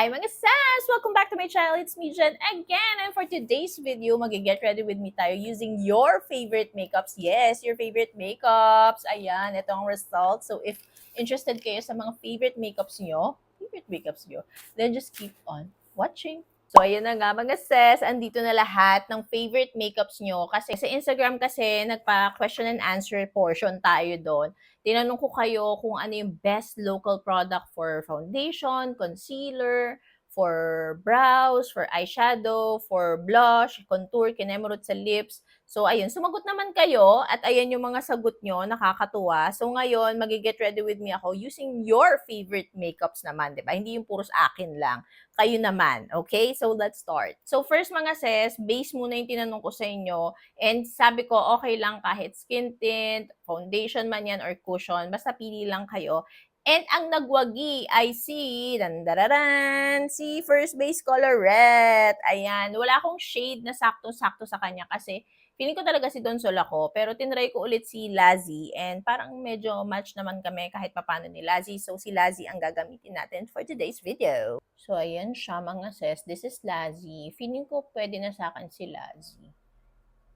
Hi mga sis! Welcome back to my channel. It's me, Jen, again. And for today's video, mag-get ready with me tayo using your favorite makeups. Yes, your favorite makeups. Ayan, ito ang result. So if interested kayo sa mga favorite makeups nyo, favorite makeups nyo, then just keep on watching. So, ayun na nga mga sis, andito na lahat ng favorite makeups nyo. Kasi sa Instagram kasi, nagpa-question and answer portion tayo doon. Tinanong ko kayo kung ano yung best local product for foundation, concealer, for brows, for eyeshadow, for blush, contour, kinemrot sa lips. So, ayun, sumagot naman kayo at ayan yung mga sagot nyo, nakakatuwa. So, ngayon, magiget ready with me ako using your favorite makeups naman, di ba? Hindi yung puros akin lang. Kayo naman, okay? So, let's start. So, first mga sis, base muna yung tinanong ko sa inyo. And sabi ko, okay lang kahit skin tint, foundation man yan, or cushion, basta pili lang kayo. And ang nagwagi ay si, dandararan, si First Base Colorette. Ayan, wala akong shade na sakto-sakto sa kanya kasi feeling ko talaga si Don Sol ako. Pero tinry ko ulit si Lazzy and parang medyo match naman kami kahit papano ni Lazzy. So si Lazzy ang gagamitin natin for today's video. So ayan siya mga sis, this is Lazzy. Feeling ko pwede na sa akin si Lazzy.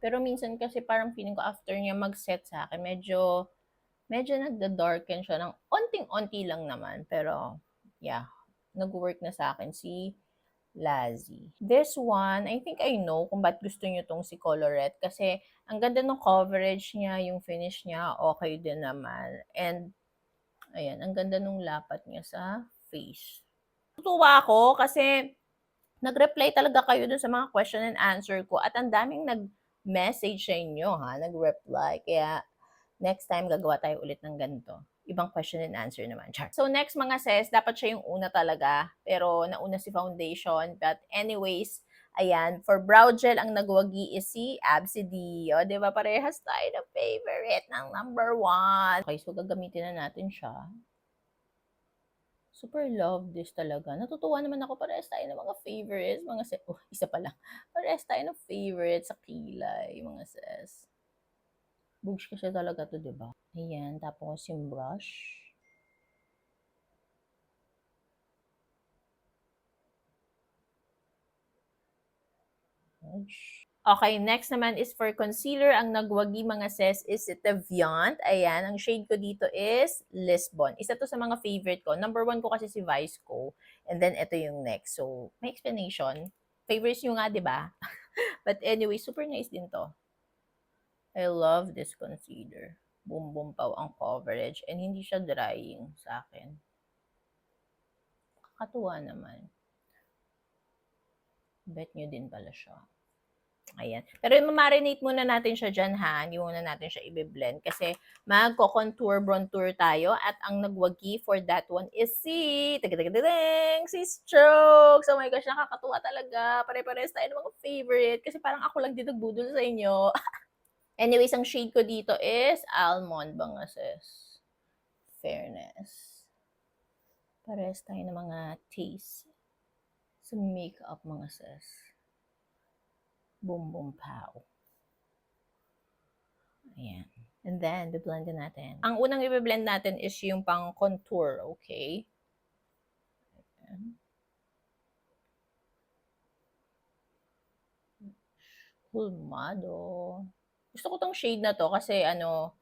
Pero minsan kasi parang feeling ko after niya mag-set sa akin, medyo medyo nagda-darken siya ng onting-onti lang naman. Pero, yeah, nag-work na sa akin si Lazzy. This one, I think I know kung ba't gusto niyo tong si Colorette kasi ang ganda ng coverage niya, yung finish niya, okay din naman. And, ayan, ang ganda nung lapat niya sa face. Tutuwa ako kasi nag-reply talaga kayo dun sa mga question and answer ko at ang daming nag-message sa inyo ha, nag-reply. Kaya, next time gagawa tayo ulit ng ganito. Ibang question and answer naman. Char. So next mga sis, dapat siya yung una talaga. Pero nauna si foundation. But anyways, ayan, for brow gel, ang nagwagi is si Absidy. O, di ba? Parehas tayo na favorite ng number one. Okay, so gagamitin na natin siya. Super love this talaga. Natutuwa naman ako. Parehas tayo ng mga favorites. Mga sis. Oh, isa pa lang. Parehas tayo ng favorites sa kilay, mga sis. Bugs kasi talaga to, di ba? Ayan, tapos yung brush. Okay, next naman is for concealer. Ang nagwagi mga sis is Teviant. Ayan, ang shade ko dito is Lisbon. Isa to sa mga favorite ko. Number one ko kasi si Vice ko. And then, ito yung next. So, may explanation. Favorites nyo nga, di ba? But anyway, super nice din to. I love this concealer. Boom paw ang coverage and hindi siya drying sa akin. Kakatuwa naman. Bet nyo din pala siya. Ayan. Pero mamarinate muna natin siya dyan ha. Hindi muna natin siya i-blend kasi magko-contour bronzer tayo at ang nagwagi for that one is si tagadagadagang si Strokes. Oh my gosh, nakakatuwa talaga. Pare-pares tayo ng mga favorite kasi parang ako lang din nagbudol sa inyo. Anyways, ang shade ko dito is almond mga sis. Fairness. Pares tayo ng mga taste sa makeup mga sis. Boom boom pow. Ayan. And then, biblend natin. Ang unang i-blend natin is yung pang contour, okay? Ayan. Hulmado. Gusto ko tong shade na to kasi ano,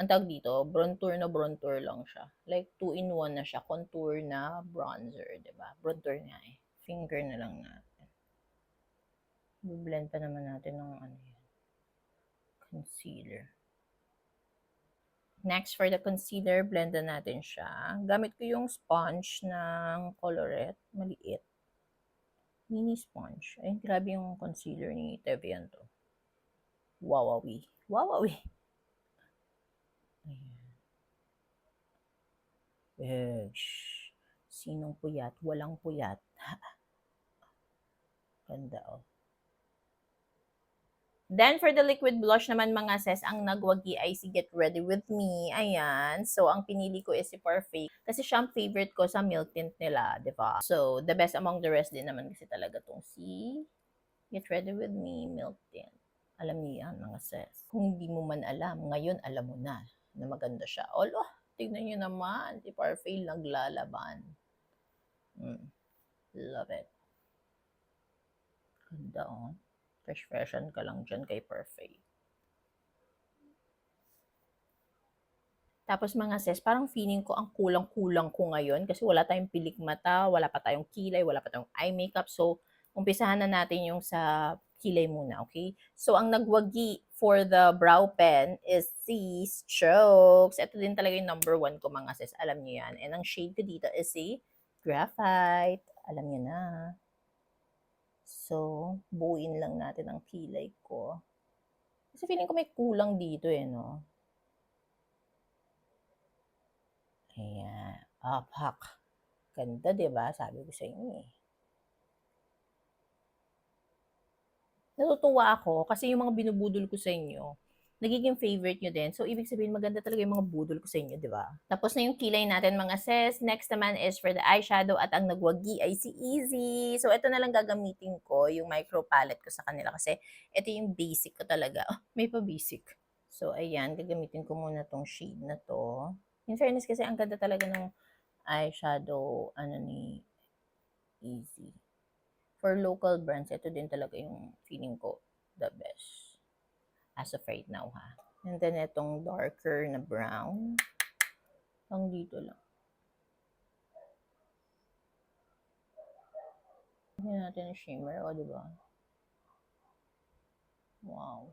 ang tawag dito, bronzer na bronzer lang siya. Like, two-in-one na siya. Contour na bronzer, di ba? Bronzer nga eh. Finger na lang natin. Blend pa naman natin ng ano yan. Concealer. Next, for the concealer, blend na natin siya. Gamit ko yung sponge ng Colorette. Maliit. Mini sponge. Ay, grabe yung concealer ni Tevian to. Wawawi. Wawawi. Ayan. Besh. Sinong puyat? Walang puyat. Ganda oh. Then, for the liquid blush naman mga sis, ang nagwagi ay si Get Ready With Me. Ayan. So, ang pinili ko is si Parfait. Kasi siya ang favorite ko sa milk tint nila, di ba? So, the best among the rest din naman kasi talaga tong si Get Ready With Me milk tint. Alam niyo yan, mga sis. Kung hindi mo man alam, ngayon alam mo na na maganda siya. Olo, tignan niyo naman, si Parfait naglalaban. Hmm. love it. Ganda, oh. Fresh-freshan ka lang dyan kay Perfect. Tapos mga sis, parang feeling ko ang kulang-kulang ko ngayon kasi wala tayong pilik mata, wala pa tayong kilay, wala pa tayong eye makeup. So, umpisahan na natin yung sa kilay muna, okay? So, ang nagwagi for the brow pen is si Strokes. Ito din talaga yung number one ko mga sis. Alam niyo yan. And ang shade ko dito is si Graphite. Alam niyo na. So, buuin lang natin ang kilay ko. Kasi feeling ko may kulang dito eh, no? Ayan. Apak. Ganda, ba? Sabi ko sa inyo eh. Natutuwa ako kasi yung mga binubudol ko sa inyo, nagiging favorite nyo din. So, ibig sabihin, maganda talaga yung mga budol ko sa inyo, di ba? Tapos na yung kilay natin, mga sis. Next naman is for the eyeshadow at ang nagwagi ay si Easy. So, ito na lang gagamitin ko, yung micro palette ko sa kanila kasi ito yung basic ko talaga. Oh, may pa basic. So, ayan, gagamitin ko muna tong shade na to. In fairness kasi, ang ganda talaga ng eyeshadow, ano ni Easy. For local brands, ito din talaga yung feeling ko the best. As of right now, ha. And then, itong darker na brown. Pang dito lang. Tignan natin yung shimmer, o, di ba? Wow.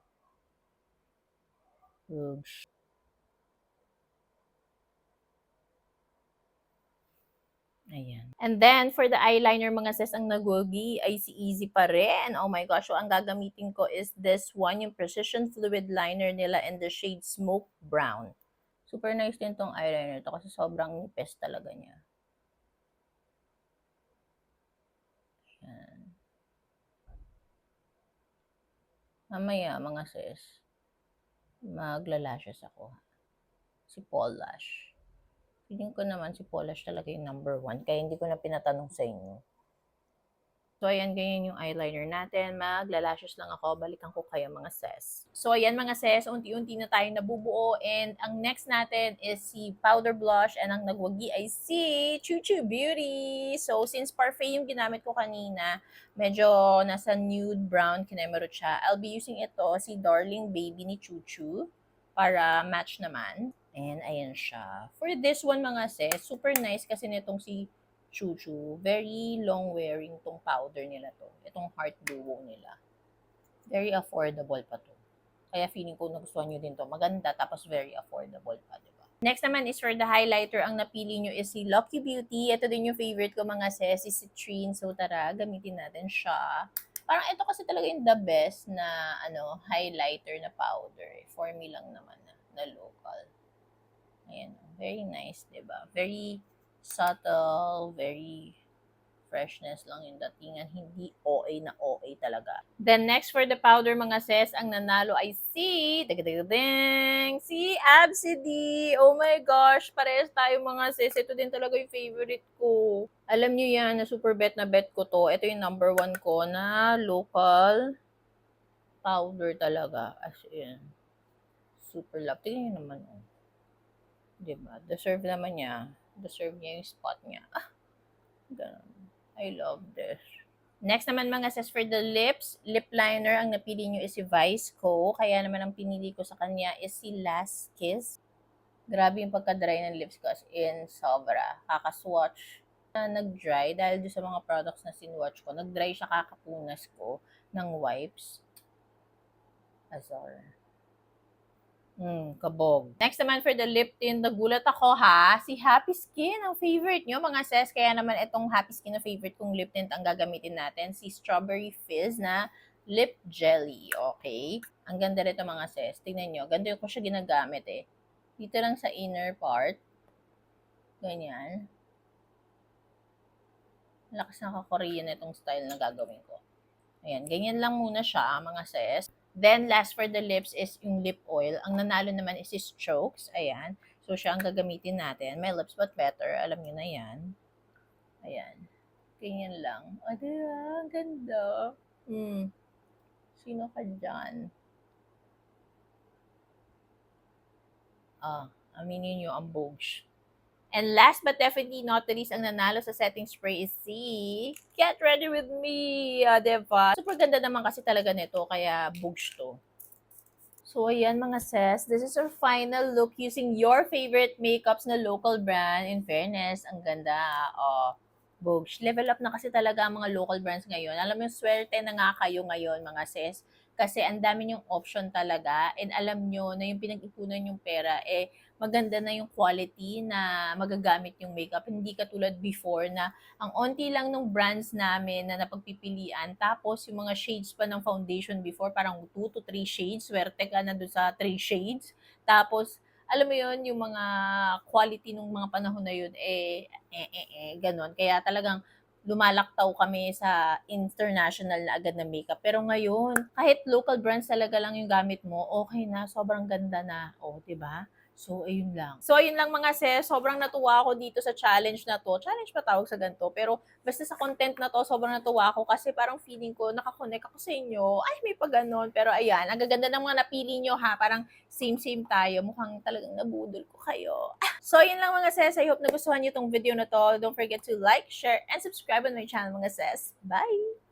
Oops. Ayan. And then, for the eyeliner, mga sis, ang nagwagi ay si Easy pa rin. Oh my gosh. So, ang gagamitin ko is this one, yung Precision Fluid Liner nila in the shade Smoke Brown. Super nice din tong eyeliner to kasi sobrang nipis talaga niya. Ayan. Mamaya, mga sis, maglalashes ako. Si Paul Lash. Feeling ko naman si Polish talaga yung number one. Kaya hindi ko na pinatanong sa inyo. So, ayan, ganyan yung eyeliner natin. Maglalashes lang ako. Balikan ko kayo mga ses. So, ayan mga ses. Unti-unti na tayong nabubuo. And ang next natin is si powder blush. And ang nagwagi ay si Chuchu Beauty. So, since parfait yung ginamit ko kanina, medyo nasa nude brown kinemerot siya. I'll be using ito, si Darling Baby ni Chuchu para match naman. And ayan siya. For this one mga sis, super nice kasi nitong si Chuchu. Very long wearing tong powder nila to. Itong heart duo nila. Very affordable pa to. Kaya feeling ko nagustuhan nyo din to. Maganda tapos very affordable pa, di ba? Next naman is for the highlighter. Ang napili nyo is si Lucky Beauty. Ito din yung favorite ko mga sis, si Citrine. So tara, gamitin natin siya. Parang ito kasi talaga yung the best na ano highlighter na powder. For me lang naman na, na local. Ayan, very nice, 'di ba? Very subtle, very freshness lang yung datingan, hindi OA na OA talaga. Then next for the powder mga sis, ang nanalo ay si, ding si Absidy. Oh my gosh, parehas tayo mga sis. Ito din talaga yung favorite ko. Alam niyo yan, na super bet na bet ko to. Ito yung number one ko na local powder talaga. As in, super love. Tingnan niyo naman. Oh. Diba? Deserve naman niya. Deserve niya yung spot niya. Ah, ganun. I love this. Next naman mga sis for the lips, lip liner, ang napili nyo is si Vice Co. Kaya naman ang pinili ko sa kanya is si Last Kiss. Grabe yung pagka-dry ng lips ko in sobra. Kakaswatch na nag-dry dahil doon sa mga products na sinwatch ko. Nag-dry siya kakapunas ko ng wipes. Azor. Hmm, kabog. Next naman for the lip tint, nagulat ako ha. Si Happy Skin, ang favorite nyo mga sis. Kaya naman itong Happy Skin na favorite kong lip tint ang gagamitin natin. Si Strawberry Fizz na lip jelly. Okay? Ang ganda rito mga sis. Tingnan nyo. Ganda ko siya ginagamit eh. Dito lang sa inner part. Ganyan. Lakas naka-Korean itong style na gagawin ko. Ayan. Ganyan lang muna siya mga sis. Then, last for the lips is yung lip oil. Ang nanalo naman is si Strokes. Ayan. So, siya ang gagamitin natin. My lips but better. Alam niyo na yan. Ayan. Ganyan lang. O, diba? Ang ganda. Hmm. Sino ka dyan? Ah, aminin nyo ang bogs. And last but definitely not the least, ang nanalo sa setting spray is si Get Ready With Me, uh, diba? Super ganda naman kasi talaga nito, kaya bugs to. So, ayan mga sis, this is our final look using your favorite makeups na local brand. In fairness, ang ganda. Oh, Bogs. Level up na kasi talaga ang mga local brands ngayon. Alam mo, swerte na nga kayo ngayon mga sis. Kasi ang dami yung option talaga. And alam nyo na yung pinag-ipunan yung pera, eh, maganda na yung quality na magagamit yung makeup. Hindi katulad before na ang onti lang ng brands namin na napagpipilian. Tapos yung mga shades pa ng foundation before, parang 2 to 3 shades. Swerte ka na doon sa 3 shades. Tapos, alam mo yon yung mga quality nung mga panahon na yun, eh, eh, eh, eh, ganon. Kaya talagang lumalaktaw kami sa international na agad na makeup. Pero ngayon, kahit local brands talaga lang yung gamit mo, okay na, sobrang ganda na. O, oh, 'di ba? So, ayun lang. So, ayun lang mga sis. Sobrang natuwa ako dito sa challenge na to. Challenge pa tawag sa ganito. Pero, basta sa content na to, sobrang natuwa ako kasi parang feeling ko, nakakonect ako sa inyo. Ay, may pa ganon. Pero, ayan, ang gaganda ng mga napili nyo ha. Parang same-same tayo. Mukhang talagang nabudol ko kayo. So, yun lang mga sis. I hope nagustuhan nyo tong video na to. Don't forget to like, share, and subscribe on my channel mga sis. Bye!